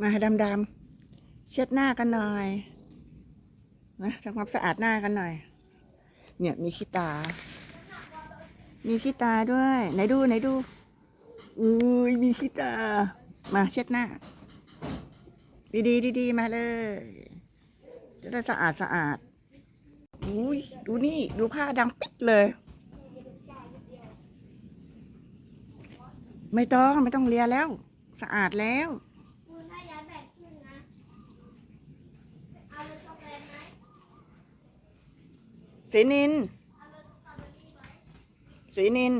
มาดำดำๆเช็ดหน้ากันหน่อยนะทำความสะอาดหน้ากันหน่อย เนี่ยมีขี้ตา มีขี้ตาด้วย ไหนดูไหนดูอุ้ยมีขี้ตา มาเช็ดหน้า ดีๆดีๆมาเลย จะได้สะอาดสะอาดอุ้ยดูนี่ดูผ้าดังปิดเลย ไม่ต้องไม่ต้องเลียแล้ว สะอาดแล้ว คุณถ้าย้ายแบกขึ้นนะ เอาเลยช็อกโกแลตไหม สีนินสีนิน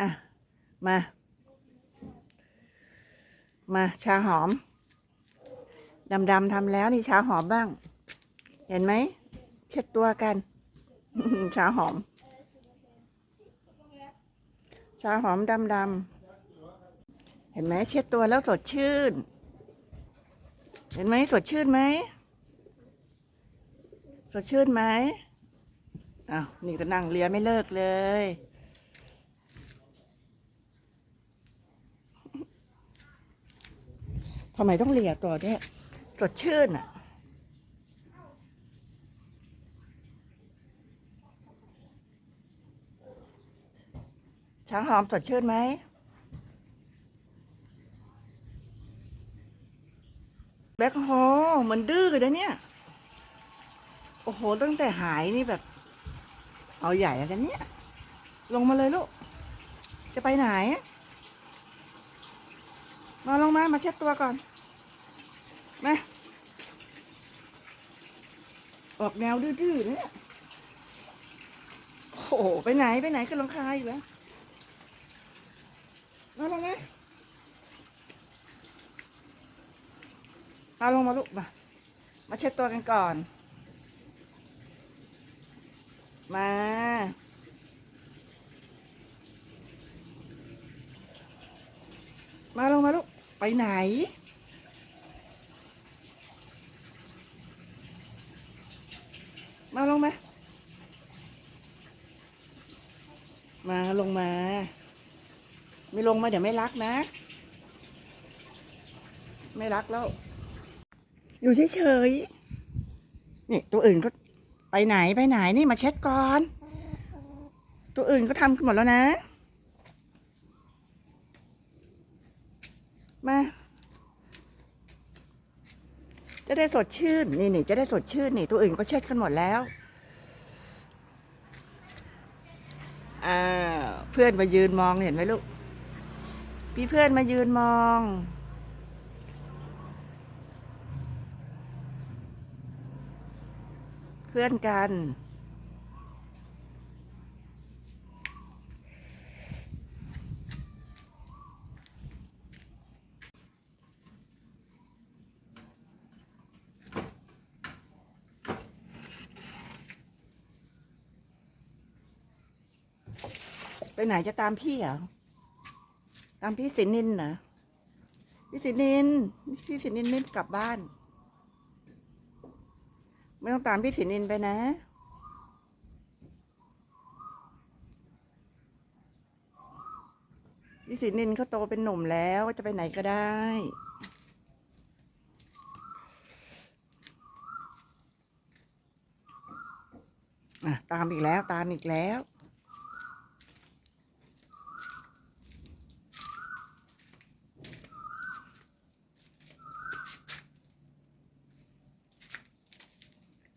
อะ มา มาชาหอม ดำๆทำแล้วนี่ชาหอมบ้าง เห็นไหม เช็ดตัวกัน ชาหอม ชาหอมดำๆ เห็นไหมเช็ดตัวแล้วสดชื่น เห็นไหมสดชื่นไหม สดชื่นไหมอ้าวนี่ก็นั่งเลียไม่เลิกเลย ทำไมต้องเลียตัวเนี่ยสดชื่นอะช้างหอมสดชื่นไหม แบ็คโฮเหมันดื้อเลยนะเนี่ย โอ้โห ตั้งแต่หายนี่แบบ เอาใหญ่แล้วกันเนี่ย ลงมาเลยลูก จะไปไหน มาลงมา มาเช็ดตัวก่อน มา ออกแนวดื้อๆนะเนี่ย โอ้โห ไปไหน ไปไหนขึ้นลังคาอีกแล้วมาลงมา มาลงมาลูกมา มาเช็ดตัวกันก่อน มา มาลงมาลูกไปไหน มาลงมา มาลงมา ไม่ลงมาเดี๋ยวไม่รักนะ ไม่รักแล้ว อยู่เฉยๆ นี่ตัวอื่นก็ไปไหนไปไหนนี่มาเช็ดก่อน ตัวอื่นก็ทำกันหมดแล้วนะ มา จะได้สดชื่น นี่นี่จะได้สดชื่นนี่ ตัวอื่นก็เช็ดกันหมดแล้วอ่าเพื่อนมายืนมองเห็นไหมลูกพี่เพื่อนมายืนมอง เพื่อนกัน ไปไหนจะตามพี่เหรอ ตามพี่สินินเหรอพี่สินิน พี่สินินไม่กลับบ้าน ไม่ต้องตามพี่สินินไปนะ พี่สินินเขาโตเป็นหนุ่มแล้วจะไปไหนก็ได้อะตามอีกแล้ว ตามอีกแล้ว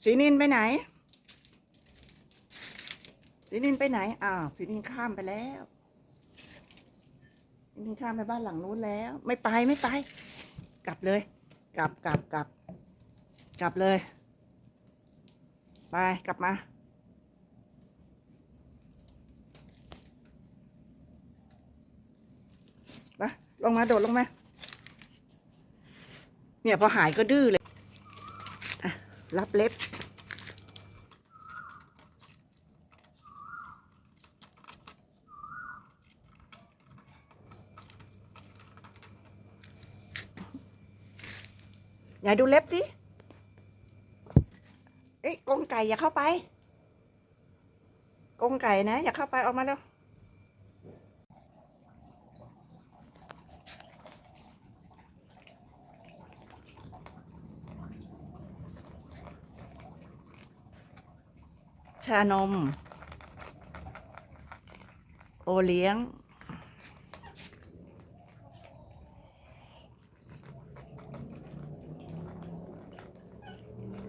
สีนินไปไหน สีนินไปไหน อ้าว สีนินข้ามไปแล้วสีนินข้ามไปบ้านหลังนู้นแล้ว ไม่ไปไม่ไป กลับเลย กลับกลับกลับ กลับเลย ไปกลับมาไปลงมาโดดลงมา เนี่ยพอหายก็ดื้อเลย อะ รับเล็บ ย่าดูเล็บสิ เอ้ยกรงไก่อย่าเข้าไปกรงไก่นะอย่าเข้าไปออกมาแล้วชานม โอเลี้ยง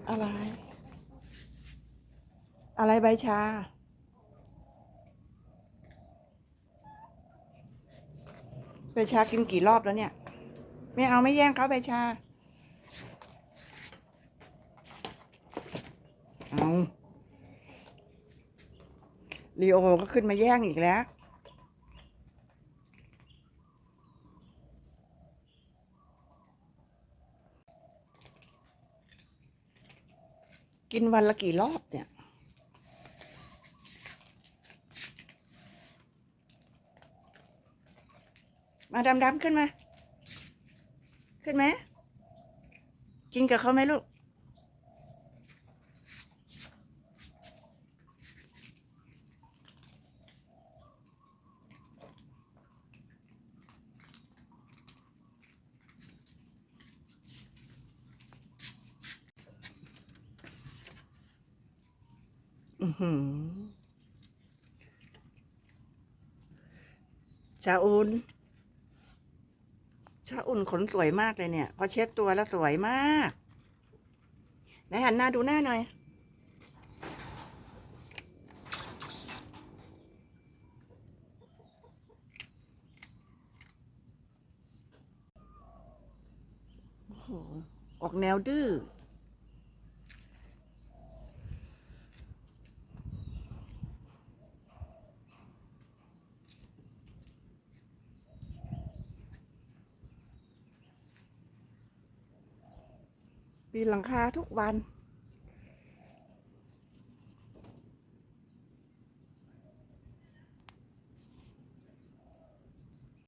อะไร อะไรใบชา ใบชากินกี่รอบแล้วเนี่ย ไม่เอาไม่แย่งเขาใบชา เอาลีโอก็ขึ้นมาแย่งอีกแล้วกินวันละกี่รอบเนี่ย มาดำๆขึ้นมา ขึ้นไหมกินกับเขาไหมลูก อือหือชา ถ้าอุ่นขนสวยมากเลยเนี่ย พอเช็ดตัวแล้วสวยมากไหนหันหน้าดูหน้าหน่อยโอ้โหออกแนวดื้อ ปีนหลังคาทุกวัน